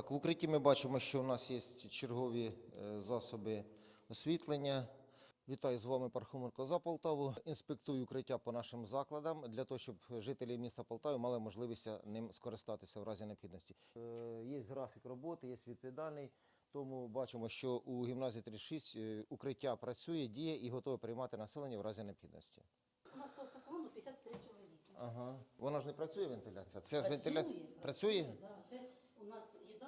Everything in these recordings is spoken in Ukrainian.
Так, в укритті ми бачимо, що у нас є чергові е, засоби освітлення. Вітаю з вами Пархоменко за Полтаву. Інспектую укриття по нашим закладам для того, щоб жителі міста Полтави мали можливість ним скористатися в разі необхідності. Е, Є графік роботи, є відповідальний. Тому бачимо, що у гімназії 36 е, укриття працює, діє і готове приймати населення в разі необхідності. У нас по плану 53 чоловіки. Ага. Вона ж не працює вентиляція. Це з Працює, працює? Да. Це у нас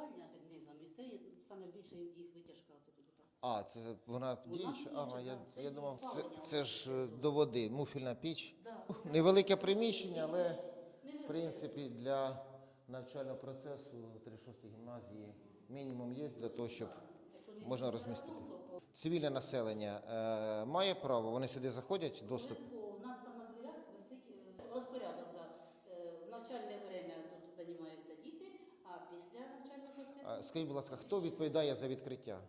їдальня під і це є саме більше їх витяжка. Це тут. А, це вона діюча? Ага, я, я думав, це, це ж е, до води, муфільна піч. Да. Невелике приміщення, але в принципі для навчального процесу 36 гімназії мінімум є для того, щоб можна розмістити. Цивільне населення е, має право, вони сюди заходять, доступ. Обов'язково. У нас там на дверях висить е, розпорядок. Да. Е, В навчальне время тут займаються діти, а після навчального А, Скажіть, будь ласка, хто відповідає за відкриття?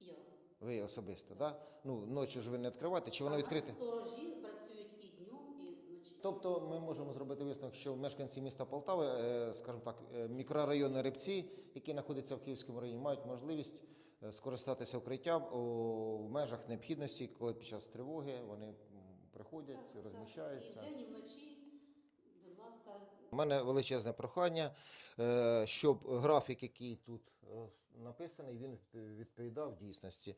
я. Ви особисто, да? Ну, ночі ж ви не відкриваєте, чи воно відкрите? Сторожі працюють і днем, і вночі. Тобто ми можемо зробити висновок, що мешканці міста Полтави, е, скажімо так, е, мікрорайону Рибці, які знаходяться в Київському районі, мають можливість е, скористатися укриттям у в межах необхідності, коли під час тривоги вони м, приходять, Так, так. розміщаються. І вдень, і вночі, У мене величезне прохання, е, щоб графік, який тут е, написаний, він відповідав дійсності.